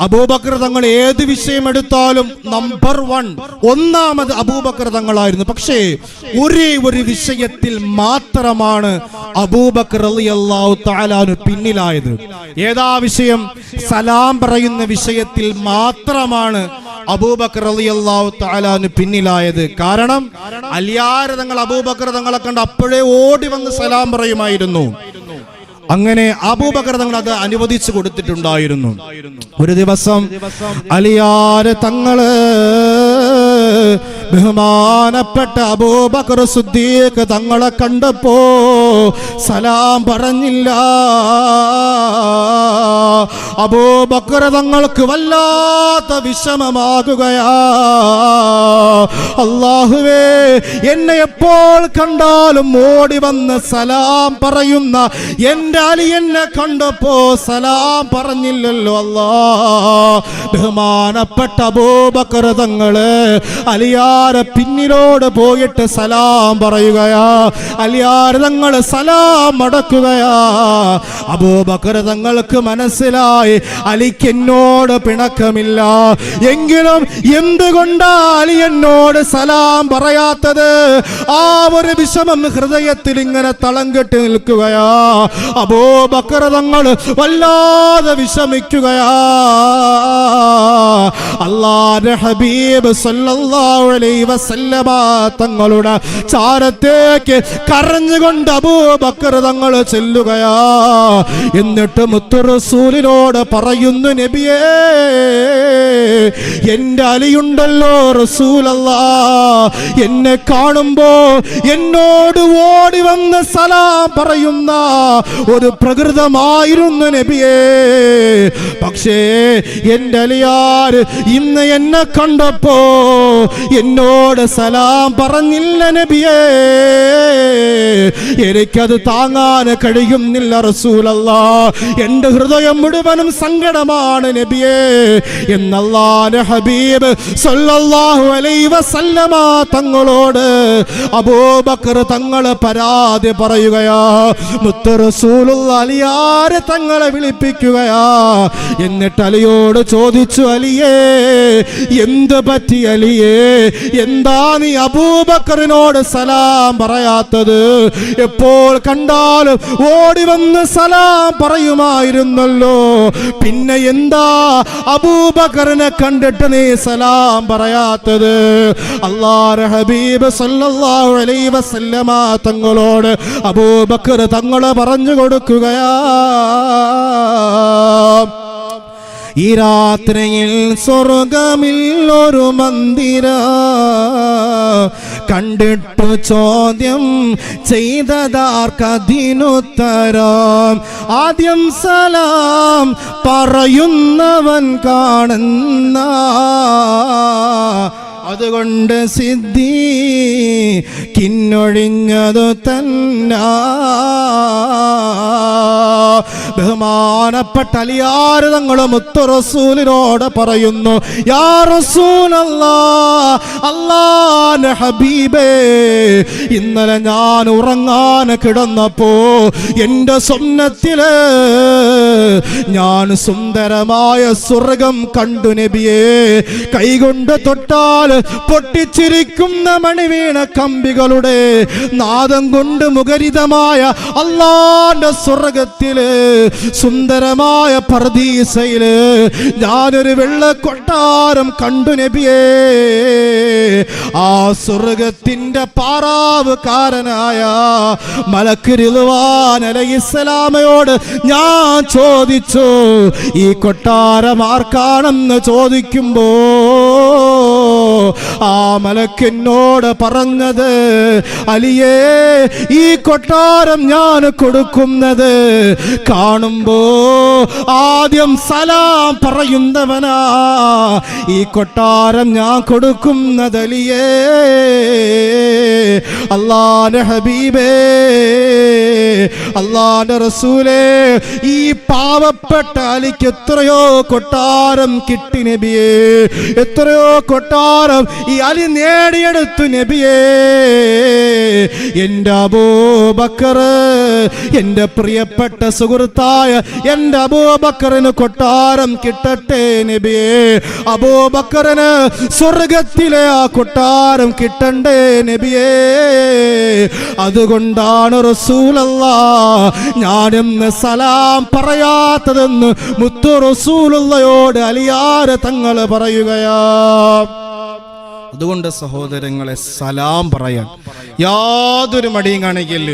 അബൂബക്കർ തങ്ങൾ ഏത് വിഷയം എടുത്താലും നമ്പർ വൺ ഒന്നാമത് അബൂബക്കർ തങ്ങളായിരുന്നു. പക്ഷേ ഒരേ ഒരു വിഷയത്തിൽ മാത്രമാണ് അബൂബക്കർ അള്ളാഹു താലാനു പിന്നിലായത്. ഏതാ വിഷയം? സലാം പറയുന്ന വിഷയത്തിൽ മാത്രമാണ് അബൂബക്കർ അള്ളാഹു താലാന് പിന്നിലായത്. കാരണം അലിയാര തങ്ങൾ അബൂബക്കർ തങ്ങളെ കണ്ട് അപ്പോഴേ ഓടി വന്ന് സലാം പറയുമായിരുന്നു. അങ്ങനെ അബൂബക്കർ തങ്ങൾ അത് അനുവദിച്ചു കൊടുത്തിട്ടുണ്ടായിരുന്നു. ഒരു ദിവസം അലിയാര് തങ്ങൾ ബഹുമാനപ്പെട്ട അബൂബക്കർ സുദ്ദീഖ് തങ്ങളെ കണ്ടപ്പോ സലാം പറഞ്ഞില്ല. അബൂബക്കർ തങ്ങൾക്ക് വല്ലാത്ത വിഷമമാകുകയാ. അള്ളാഹുവേ എന്നെ എപ്പോൾ കണ്ടാലും ഓടി വന്ന് സലാം പറയുന്ന എന്റെ എന്നെ കണ്ടപ്പോ സലാം പറഞ്ഞില്ലല്ലോ അല്ലാ. ബഹുമാനപ്പെട്ട അബൂബക്കർ തങ്ങൾ അലിയാര പിന്നിലോട് പോയിട്ട് സലാം പറയുകയാ. അലിയാർ തങ്ങൾ സലാം മടക്കുകയാ അബൂബക്കർ തങ്ങൾക്ക് മനസ്സിലായി അലിക്ക് എന്നോട് പിണക്കമില്ല. എങ്കിലും എന്തുകൊണ്ടാ അലി എന്നോട് സലാം പറയാത്തത്? ആ ഒരു വിഷമം ഹൃദയത്തിൽ ഇങ്ങനെ തളം കെട്ടി നിൽക്കുകയാ. അബൂബക്കർ ബക്രതങ്ങൾ വല്ലാതെ വിഷമിക്കുകയാ. അള്ളാന്റെ ഹബീബ് വസല്ലമ തങ്ങളുടെ ചാരത്തേക്ക് കരഞ്ഞുകൊണ്ട് അബൂബക്കർ തങ്ങൾ ചെല്ലുകയാ. എന്നിട്ട് മുത്തു റസൂലിനോട് പറയുന്നു നബിയേ എന്റെ അലിയുണ്ടല്ലോ റസൂലല്ലാ. എന്നെ കാണുമ്പോ എന്നോട് ഓടി വന്ന് സലാം പറയുന്ന ഒരു പ്രകൃതമായിരുന്നു നബിയേ. പക്ഷേ എന്റെ അലിയാർ ഇന്ന് എന്നെ കണ്ടപ്പോ എന്നോട് സലാം പറഞ്ഞില്ല നബിയേ. എനിക്കത് താങ്ങാൻ കഴിയുന്നില്ല റസൂലല്ല. എന്റെ ഹൃദയം മുഴുവനും സങ്കടമാണ് നബിയേ. എന്നല്ലാന ഹബീബ് സല്ലല്ലാഹു അലൈഹി വസല്ലമ തങ്ങളോട് അബൂബക്കർ തങ്ങൾ പരാതി പറയുകയാ. മുത്ത് റസൂലുള്ള അലിയാരെ തങ്ങളെ വിളിപ്പിക്കുകയാ. എന്നിട്ട് അലിയോട് ചോദിച്ചു അലിയേ എന്ത് പറ്റി അലിയേ? എന്താ നീ അബൂബക്കറിനോട് സലാം പറയാത്തത്? എപ്പോൾ കണ്ടാലും ഓടി വന്ന് സലാം പറയുമായിരുന്നല്ലോ. പിന്നെ എന്താ അബൂബക്കറിനെ കണ്ടിട്ട് നീ സലാം പറയാത്തത്? അള്ളാഹ് ഹബീബ് സല്ലല്ലാഹു അലൈഹി വസല്ലമ തങ്ങളോട് അബൂബക്കർ തങ്ങളെ പറഞ്ഞു കൊടുക്കുകയാ. ഈ രാത്രിയിൽ സ്വർഗമിൽ ഒരു മന്ദിര. കണ്ടിട്ടു ചോദ്യം ചെയ്തതാർക്കതിനുത്തരം. ആദ്യം സലാം പറയുന്നവൻ കാണുന്ന അതുകൊണ്ട് സിദ്ധി കിന്നൊഴിഞ്ഞതു തന്ന. ബഹുമാനപ്പെട്ട അലിയാർ മുത്തുറസൂലിനോട് മുത്തു റസൂലിനോട് പറയുന്നു യാ ഹബീബേ ഇന്നലെ ഞാൻ ഉറങ്ങാൻ കിടന്നപ്പോ എന്റെ സ്വപ്നത്തിൽ ഞാൻ സുന്ദരമായ സ്വർഗം കണ്ടു നബിയേ. കൈകൊണ്ട് തൊട്ടാൽ പൊട്ടിച്ചിരിക്കുന്ന മണിവീണ കമ്പികളുടെ നാദം കൊണ്ട് മുഖരിതമായ അള്ളാന്റെ സ്വർഗത്തിൽ സുന്ദരമായ പർദീസയിൽ ഞാനൊരു വെള്ള കൊട്ടാരം കണ്ടു നബിയേ. ആ സ്വർഗത്തിന്റെ പാറാവുകാരനായ മലക്ക് റിളുവാൻ അലൈഹിസ്സലാമയോട് ഞാൻ ചോദിച്ചു ഈ കൊട്ടാരം ആർക്കാണെന്ന് ചോദിക്കുമ്പോ ആ മലക്കിനോട് പറഞ്ഞത് അലിയേ ഈ കൊട്ടാരം ഞാൻ കൊടുക്കുന്നത് കാണുമ്പോ ആദ്യം സലാം പറയുന്നവനാ. ഈ കൊട്ടാരം ഞാൻ കൊടുക്കുന്നത് അലിയേ അള്ളാന്റെ ഹബീബേ അള്ളാന്റെ റസൂലേ ഈ പാവപ്പെട്ട അലിക്ക് എത്രയോ കൊട്ടാരം കിട്ടി നബിയേ എത്രയോ കൊട്ടാരം ഈ അലി നേടിയെടുത്തു നബിയേ. എന്റെ അബൂബക്കർ എന്റെ പ്രിയപ്പെട്ട സുഹൃത്തായ എന്റെ അബൂബക്കറിന് കൊട്ടാരം കിട്ടട്ടെ നബിയേ. അബൂബക്കറിന് സ്വർഗത്തിലെ ആ കൊട്ടാരം കിട്ടണ്ടേ നബിയേ. അതുകൊണ്ടാണ് റസൂലല്ല ഞാനെന്ന് സലാം പറയാത്തതെന്ന് മുത്തു റസൂലുള്ളയോട് അലിയാര തങ്ങൾ പറയുകയാ. അതുകൊണ്ട് സഹോദരങ്ങളെ സലാം പറയാൻ യാതൊരു മടിയും കാണിക്കൽ